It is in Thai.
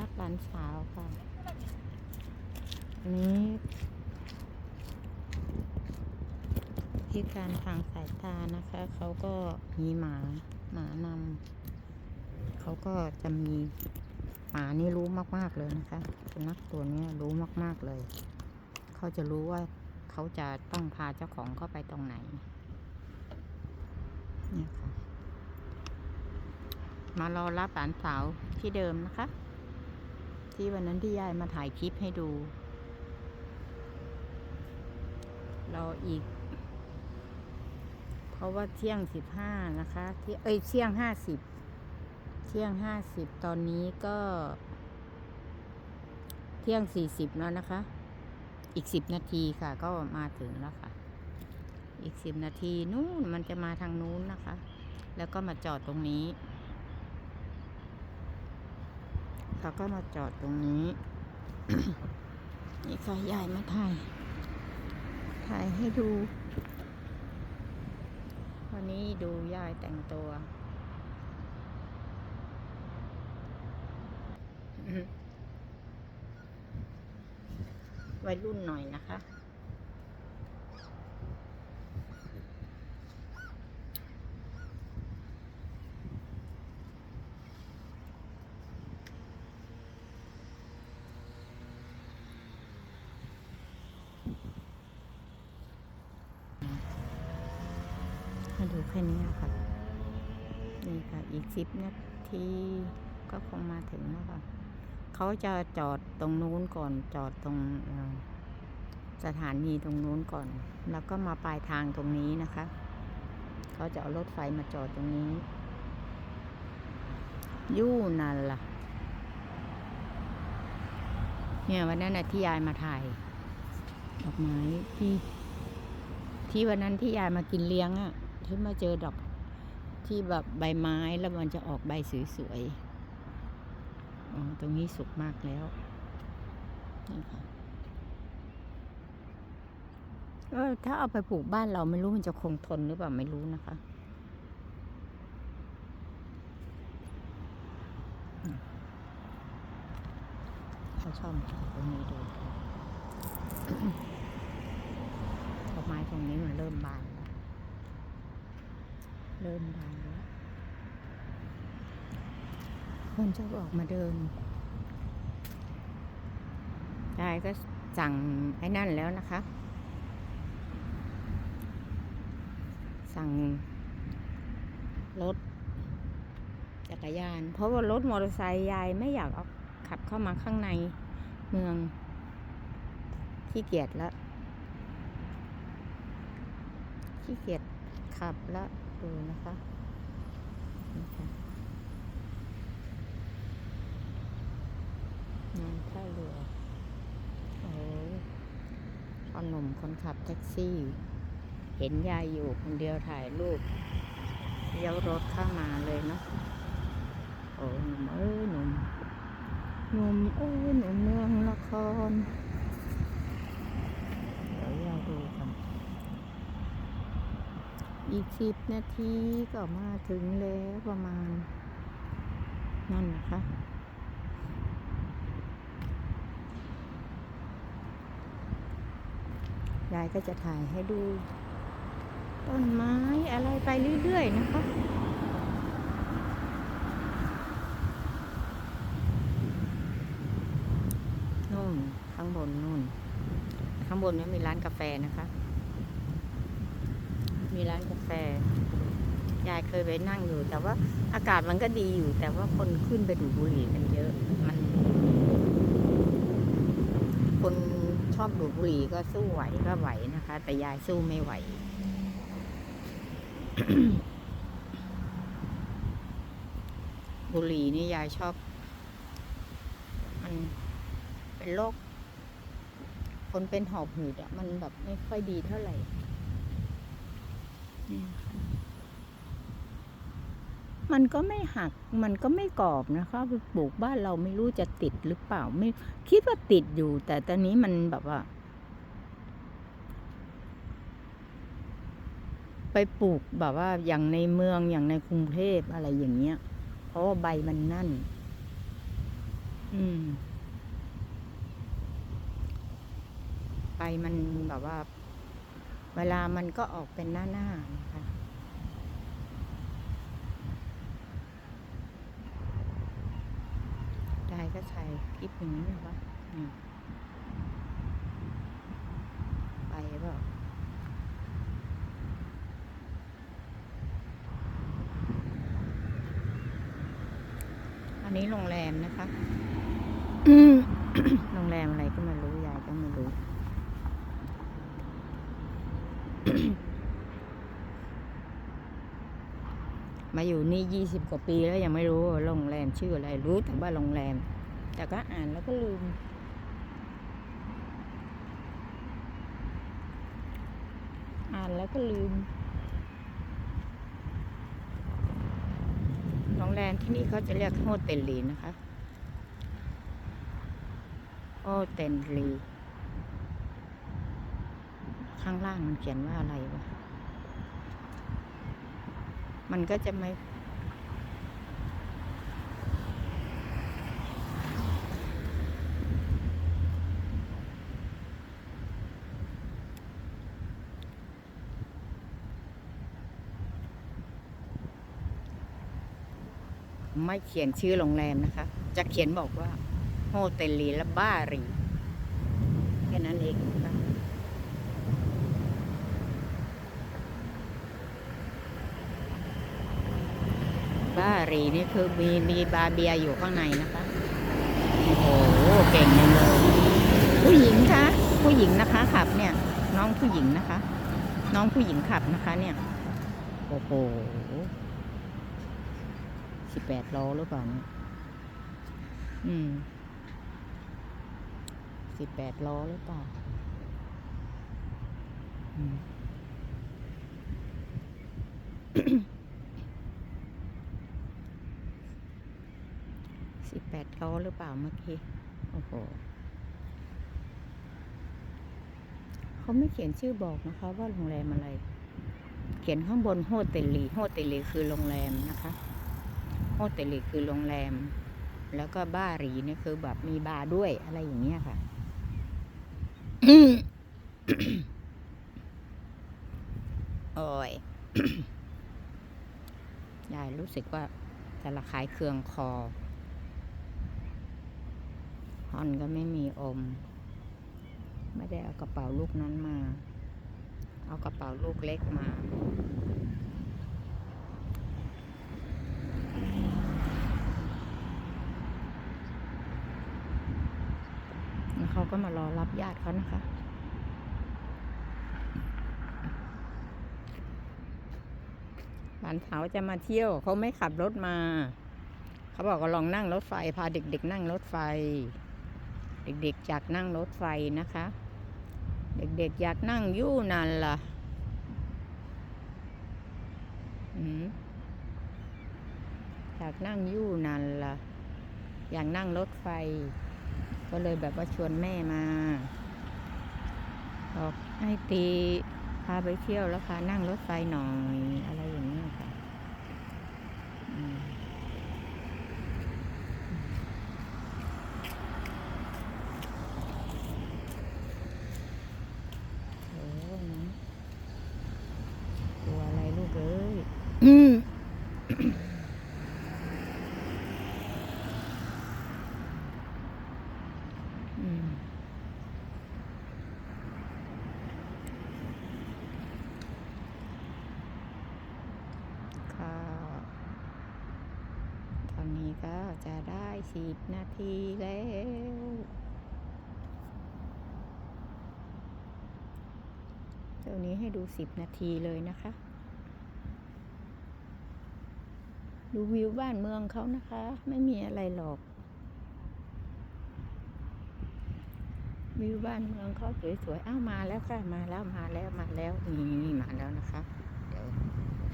รับหลานสาวค่ะอันนี้พิการทางสายตานะคะ เขาก็มีหมาหมานำเขาก็จะมีหมานี่รู้มาก ๆ เลยนะคะสุนัขตัวนี้รู้มาก ๆ เลย เขาจะรู้ว่าเขาจะต้องพาเจ้าของเข้าไปตรงไหนเนี่ยค่ะมารอรับหลานสาวที่เดิมนะคะ ที่วันนั้นที่ยายมาถ่ายคลิปให้ดู รออีก เพราะว่าเที่ยงสิบห้านะคะที่เอ้ยเที่ยงห้าสิบเที่ยงห้าสิบตอนนี้ก็ เที่ยงสี่สิบแล้วนะคะ อีกสิบนาทีค่ะ ก็มาถึงแล้วค่ะ อีกสิบนาทีนู่นมันจะมาทางนู้นนะคะ แล้วก็มาจอดตรงนี้ เขาก็มาจอดตรงนี้ นี่ค่ะยายมาถ่าย ถ่ายให้ดู วันนี้ดูยายแต่งตัววัยรุ่นหน่อยนะคะ แค่นี้ค่ะนี่ค่ะ อีกสิบนาทีก็คงมาถึงแล้วค่ะ เขาจะจอดตรงนู้นก่อนจอดตรงสถานีตรงนู้นก่อน แล้วก็มาปลายทางตรงนี้นะคะ เขาจะเอารถไฟมาจอดตรงนี้ยู่นั่นล่ะ เนี่ยวันนั้นนะที่ยายมาถ่ายดอกไม้ที่ ที่วันนั้นที่ยายมากินเลี้ยงอะ่ะ ที่มาเจอดอกที่แบบใบไม้แล้วมันจะออกใบสวยๆ อ๋อ ตรงนี้สุกมากแล้วนี่ค่ะเออถ้าเอาไปปลูกบ้านเราไม่รู้มันจะคงทนหรือเปล่าไม่รู้นะคะ เขาชอบตรงนี้ดูดอกไม้ตรงนี้มันเริ่มบาน เริ่มบานแล้ว คนจะออกมาเดินยายก็สั่งไอ้นั่นแล้วนะคะ สั่งรถจักรยาน เพราะว่ารถมอเตอร์ไซค์ยายไม่อยากเอาขับเข้ามาข้างในเมืองขี้เกียจแล้วขี้เกียจขับแล้ว ดูนะคะนี่ค่ะงานท่าเรือโอ้พ่อหนุ่มคนขับแท็กซี่ เห็นยายอยู่คนเดียวถ่ายรูปเลี้ยวรถเข้ามาเลยเนาะโอ้หนุ่มเอ้ยหนุ่มหนุ่มเอ้ยหนุ่มเมืองละคร เดี๋ยวยายดูกัน อีกสิบนาทีก็มาถึงแล้วประมาณ นั่นนะคะ ยายก็จะถ่ายให้ดู ต้นไม้อะไรไปเรื่อยๆนะคะนู่นข้างบนนู่น ข้างบนนี้มีร้านกาแฟนะคะ มีร้านกาแฟ ยายเคยไปนั่งอยู่ แต่ว่าอากาศมันก็ดีอยู่ แต่ว่าคนขึ้นไปดูดบุหรี่กันเยอะ มัน คนชอบดูดบุหรี่ก็สู้ไหวก็ไหวนะคะ แต่ยายสู้ไม่ไหวบุหรี่นี่ยายชอบ มันเป็นโรคคนเป็นหอบหืดอะมันแบบไม่ค่อยดีเท่าไหร่ นี่ยค่ะมันก็ไม่หัก มันก็ไม่กรอบนะคะไปปลูกบ้านเราไม่รู้จะติดหรือเปล่า ไม่ คิดว่าติดอยู่ แต่ตอนนี้มันแบบว่า ไปปลูกแบบว่า อย่างในเมืองอย่างในกรุงเทพอะไรอย่างเงี้ย เพราะว่าใบมันนั่น อืม ไปมันแบบว่า วลามันก็ออกเป็นหน้าหน้าๆนะคะได้ก็ใส่คลิปอย่างนี้นะคะอืมไปเปล่าอันนี้โรงแรมนะคะ โรงแรมอะไรก็ไม่รู้ ยายก็ไม่รู้ มาอยู่นี่ยี่สิบกว่าปีแล้วยังไม่รู้โรงแรมชื่ออะไรรู้แต่ว่าโรงแรม แต่ก็อ่านแล้วก็ลืมอ่านแล้วก็ลืมโรงแรมที่นี่เขาจะเรียกโฮเทลลีนะคะโฮเทลลีข้างล่างมันเขียนว่าอะไรวะ มันก็จะไม่ไม่เขียนชื่อโรงแรมนะคะ จะเขียนบอกว่า โฮเทลลีและบ้ารี แค่นั้นเอง นะคะบ้ารีนี่คือมีมีบาเบียอยู่ข้างในนะคะ โอ้โหเก่งจังเลย ผู้หญิงคะผู้หญิงนะคะขับเนี่ย น้องผู้หญิงนะคะ น้องผู้หญิงขับนะคะเนี่ย โอ้โหสิบแปดโลหรือเปล่าเนี่ยอืมสิบแปดโลหรือเปล่าอืม สิบแป ดล้อหรือเปล่าเมื่อกี้ โอ้โหเขาไม่เขียนชื่อบอกนะคะ ว่าโรงแรมอะไร เขียนข้างบนโฮเทลลีโฮเทลลีคือโรงแรมนะคะโฮเทลลีคือโรงแรม แล้วก็บ้ารีเนี่ยคือแบบมีบาร์ด้วยอะไรอย่างเงี้ยค่ะโอ้ยยายรู้สึกว่าจะระคายเคืองคอ อนก็ไม่มีอม ไม่ได้เอากระเป๋าลูกนั้นมา เอากระเป๋าลูกเล็กมาแล้วเขาก็มารอรับญาติเขานะคะหลานสาวจะมาเที่ยว เขาไม่ขับรถมา เขาบอกว่าลองนั่งรถไฟ พาเด็กๆนั่งรถไฟ เด็กๆอยากนั่งรถไฟนะคะ เด็กๆอยากนั่งยู่นานล่ะอยากนั่งยู่นานล่ะ อยากนั่งรถไฟ ก็เลยแบบว่าชวนแม่มาบอกให้ตีพาไปเที่ยวแล้วพานั่งรถไฟหน่อยอะไรอย่างนี้ยค่ะอืม โอ้น้องตัวอะไรลูกเอ้ย อืม อืมค่ะตอนนี้ ก็จะได้สิบนาทีแล้วเดี๋ยวนี้ให้ดูสิบนาทีเลยนะคะ ดูวิวบ้านเมืองเขานะคะ ไม่มีอะไรหรอก วิวบ้านเมืองเขาสวยๆ อ้าวมาแล้วค่ะ มาแล้วมาแล้วมาแล้วนี่มาแล้วนะคะ